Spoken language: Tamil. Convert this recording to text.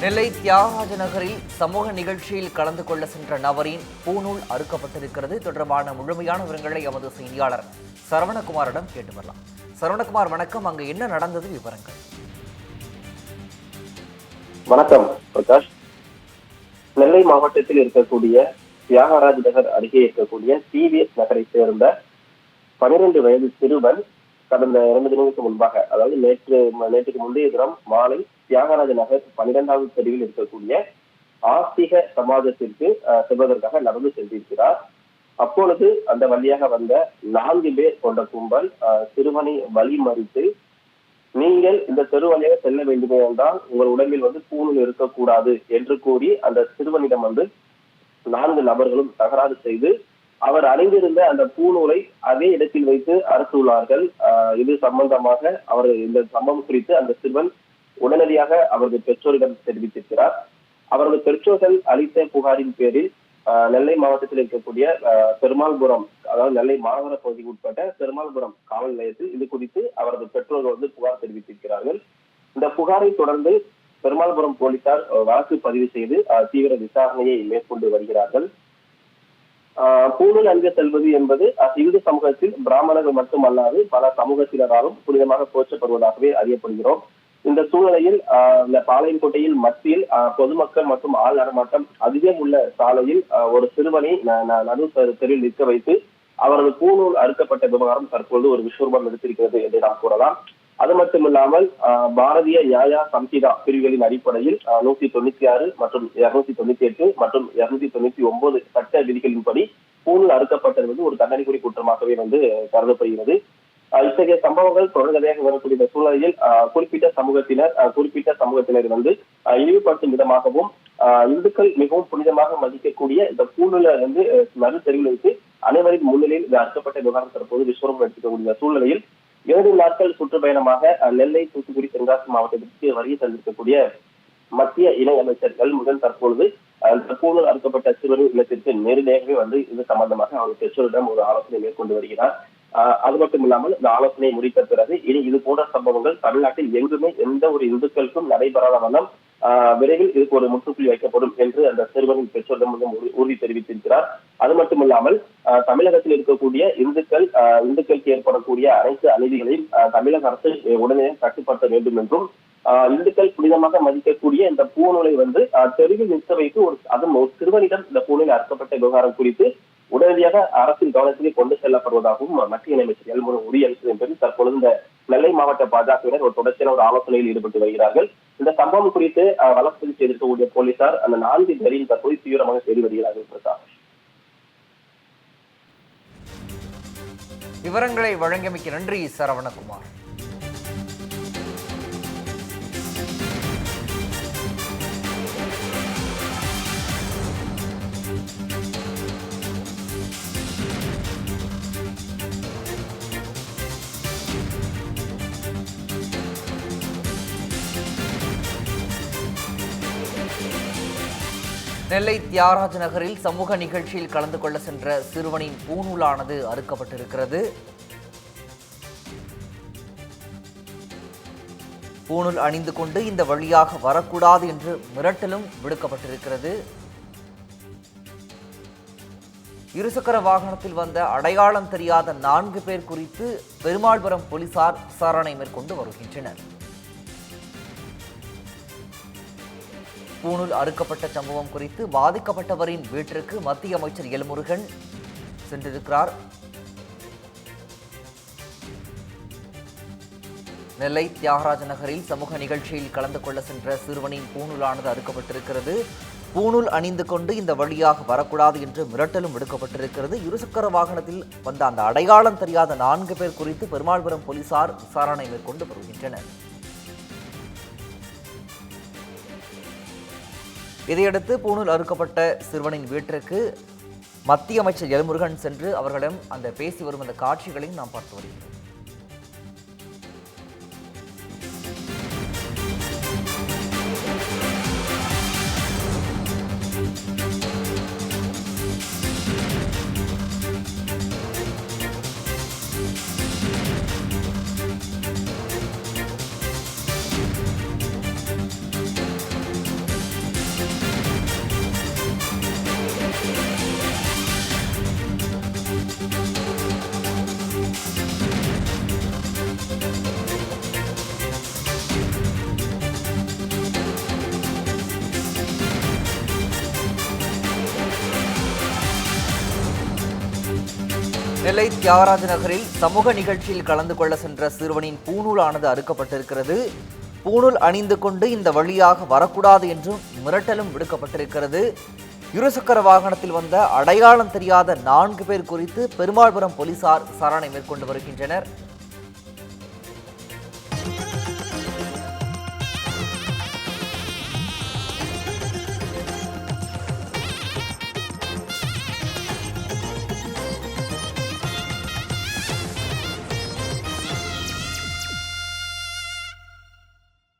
நெல்லை தியாகராஜ நகரில் சமூக நிகழ்ச்சியில் கலந்து கொள்ள சென்ற நபரின் பூநூல் அறுக்கப்பட்டிருக்கிறது. தொடர்பான முழுமையான விவரங்களை எமது செய்தியாளர் சரவணகுமாரிடம் கேட்டு வரலாம். சரவணகுமார் வணக்கம். அங்கு என்ன நடந்தது? விவரங்கள். வணக்கம் பிரகாஷ். நெல்லை மாவட்டத்தில் இருக்கக்கூடிய தியாகராஜ் நகர் அருகே இருக்கக்கூடிய டிவிஎஸ் நகரை சேர்ந்த பனிரெண்டு வயது சிறுவன் கடந்த இரண்டு தினங்களுக்கு முன்பாக அதாவது நேற்று நேற்றுக்கு முந்தைய தினம் மாலை தியாகராஜ நகர் பனிரெண்டாவது தெருவில் இருக்கக்கூடிய ஆஸ்திக சமாஜத்திற்கு அஹ், செல்வதற்காக நடந்து சென்றிருக்கிறார். அப்பொழுது அந்த வழியாக வந்த நான்கு பேர் கொண்ட கும்பல் அஹ், சிறுவனை வழிமறித்து நீங்கள் இந்த தெரு வழியாக செல்ல வேண்டுமே என்றால் உங்கள் உடம்பில் வந்து பூணில் இருக்கக்கூடாது என்று கூறி அந்த சிறுவனிடம் வந்து நான்கு நபர்களும் தகராறு செய்து அவர் அணிந்திருந்த அந்த பூநூலை அதே இடத்தில் வைத்து அறுத்துள்ளார்கள் ஆஹ் இது சம்பந்தமாக அவர் இந்த சம்பவம் குறித்து அந்த சிறுவன் உடனடியாக அவரது பெற்றோர்கள் தெரிவித்திருக்கிறார். அவரது பெற்றோர்கள் அளித்த புகாரின் பேரில் ஆஹ் நெல்லை மாவட்டத்தில் இருக்கக்கூடிய பெருமாள்புரம் அதாவது நெல்லை மாநகர பகுதிக்கு உட்பட்ட பெருமாள்புரம் காவல் நிலையத்தில் இது குறித்து அவரது பெற்றோர்கள் வந்து புகார் தெரிவித்திருக்கிறார்கள். இந்த புகாரை தொடர்ந்து பெருமாள்புரம் போலீசார் வழக்கு பதிவு செய்து அஹ், தீவிர விசாரணையை மேற்கொண்டு வருகிறார்கள். பூணூல் அணிந்து செல்வது என்பது இந்து சமூகத்தில் பிராமணர்கள் மட்டுமல்லாது பல சமூகத்தினராலும் புனிதமாக போற்றப்படுவதாகவே அறியப்படுகிறோம். இந்த சூழ்நிலையில் ஆஹ், இந்த பாளையங்கோட்டையில் மத்தியில் ஆஹ், பொதுமக்கள் மற்றும் ஆள் நடமாட்டம் அதிகம் உள்ள சாலையில் ஆஹ், ஒரு சிறுவனை நடு தெருவில் நிற்க வைத்து அவரது பூணூல் அறுக்கப்பட்ட விவகாரம் தற்பொழுது ஒரு விஸ்வரூபம் எடுத்திருக்கிறது என்று நாம் கூறலாம். அது மட்டுமில்லாமல் ஆஹ், பாரதிய நியாயா சம்ஹிதா பிரிவுகளின் அடிப்படையில் நூத்தி தொண்ணூத்தி ஆறு மற்றும் இருநூத்தி தொண்ணூத்தி எட்டு மற்றும் இருநூத்தி தொண்ணூத்தி ஒன்பது சட்ட விதிகளின்படி பூணூல் அறுக்கப்பட்டது வந்து ஒரு தண்டனைக்குரிய குற்றமாகவே வந்து கருதப்படுகிறது. இத்தகைய சம்பவங்கள் தொடர்கதையாக வரக்கூடிய இந்த சூழ்நிலையில் குறிப்பிட்ட சமூகத்தினர் குறிப்பிட்ட சமூகத்தினர் வந்து இழிவுபடுத்தும் விதமாகவும் ஆஹ், இந்துக்கள் மிகவும் புனிதமாக மதிக்கக்கூடிய இந்த பூணூலை வந்து நடு தெரிவித்து அனைவரின் முன்னிலையில் இது அறுக்கப்பட்ட விவகாரம் தற்போது விஸ்வரம் எடுத்துக்கக்கூடிய சூழ்நிலையில் இரண்டு நாட்கள் சுற்றுப்பயணமாக நெல்லை தூத்துக்குடி தென்காசி மாவட்டத்திற்கு வருகை தந்திருக்கக்கூடிய மத்திய இணை அமைச்சர்கள் முதல் தற்பொழுது அஹ், அறுக்கப்பட்ட சிறுவரின் இல்லத்திற்கு நேரடியாகவே வந்து இது சம்பந்தமாக அவர் பெற்றோரிடம் ஒரு ஆலோசனை மேற்கொண்டு வருகிறார். ஆஹ், அது மட்டும் இல்லாமல் இந்த ஆலோசனை முடித்த பிறகு இனி இது போன்ற சம்பவங்கள் தமிழ்நாட்டில் எங்குமே எந்த ஒரு இந்துக்களுக்கும் நடைபெறாத வண்ணம் விரைவில் இதுக்கு ஒரு முற்றுப்புள்ளி வைக்கப்படும் என்று அந்த சிறுவனின் பெற்றோரிடம் வந்து உறுதி தெரிவித்திருக்கிறார். அது மட்டுமல்லாமல் ஆஹ், தமிழகத்தில் இருக்கக்கூடிய இந்துக்கள் ஆஹ், இந்துக்களுக்கு ஏற்படக்கூடிய அனைத்து அநீதிகளையும் தமிழக அரசு உடனே கட்டுப்படுத்த வேண்டும் என்றும் ஆஹ், இந்துக்கள் புனிதமாக மதிக்கக்கூடிய இந்த பூநூலை வந்து தெருவில் நிற்க வைத்து ஒரு அதன் ஒரு சிறுவனிடம் இந்த பூநூல் அறுக்கப்பட்ட விவகாரம் குறித்து உடனடியாக அரசின் கவனத்திலே கொண்டு செல்லப்படுவதாகவும் மத்திய இணையமைச்சர் எல்முருகன் உறுதியளித்தது என்பது தற்பொழுது இந்த நெல்லை மாவட்ட பாஜகவினர் ஒரு தொடர்ச்சியான ஒரு ஆலோசனையில் ஈடுபட்டு வருகிறார்கள். இந்த சம்பவம் குறித்து வழக்கு செய்திருக்கக்கூடிய போலீசார் அந்த நான்கு பேரின் தற்போது தீவிரமாக தேடி வருகிறார்கள் பிரசாத் விவரங்களை வழங்கியமைக்கு நன்றி சரவணகுமார். நெல்லை தியாகராஜ நகரில் சமூக நிகழ்ச்சியில் கலந்து கொள்ள சென்ற சிறுவனின் பூநூலானது அறுக்கப்பட்டிருக்கிறது. பூணூல் அணிந்து கொண்டு இந்த வழியாக வரக்கூடாது என்று மிரட்டலும் விடுக்கப்பட்டிருக்கிறது. இருசக்கர வாகனத்தில் வந்த அடையாளம் தெரியாத நான்கு பேர் குறித்து பெருமாள்புரம் போலீசார் விசாரணை மேற்கொண்டு வருகின்றனர். பூணூல் அறுக்கப்பட்ட சம்பவம் குறித்து பாதிக்கப்பட்டவரின் வீட்டிற்கு மத்திய அமைச்சர் எல்முருகன் சென்றிருக்கிறார். நெல்லை தியாகராஜ நகரில் சமூக நிகழ்ச்சியில் கலந்து கொள்ள சென்ற சிறுவனின் பூணூலானது அறுக்கப்பட்டிருக்கிறது. பூணூல் அணிந்து கொண்டு இந்த வழியாக வரக்கூடாது என்று மிரட்டலும் விடுக்கப்பட்டிருக்கிறது. இருசக்கர வாகனத்தில் வந்த அந்த அடையாளம் தெரியாத நான்கு பேர் குறித்து பெருமாள்புரம் போலீசார் விசாரணை மேற்கொண்டு வருகின்றனர். இதையடுத்து பூணூல் அறுக்கப்பட்ட சிறுவனின் வீட்டிற்கு மத்திய அமைச்சர் எல்முருகன் சென்று அவர்களிடம் அந்த பேசி வரும் அந்த காட்சிகளையும் நாம் பார்த்து வருகிறோம் நெல்லை தியாகராஜ நகரில் சமூக நிகழ்ச்சியில் கலந்து கொள்ள சென்ற சிறுவனின் பூணூலானது அறுக்கப்பட்டிருக்கிறது. பூணூல் அணிந்து கொண்டு இந்த வழியாக வரக்கூடாது என்றும் மிரட்டலும் விடுக்கப்பட்டிருக்கிறது. இருசக்கர வாகனத்தில் வந்த அடையாளம் தெரியாத நான்கு பேர் குறித்து பெருமாள்புரம் போலீசார் விசாரணை மேற்கொண்டு வருகின்றனர்.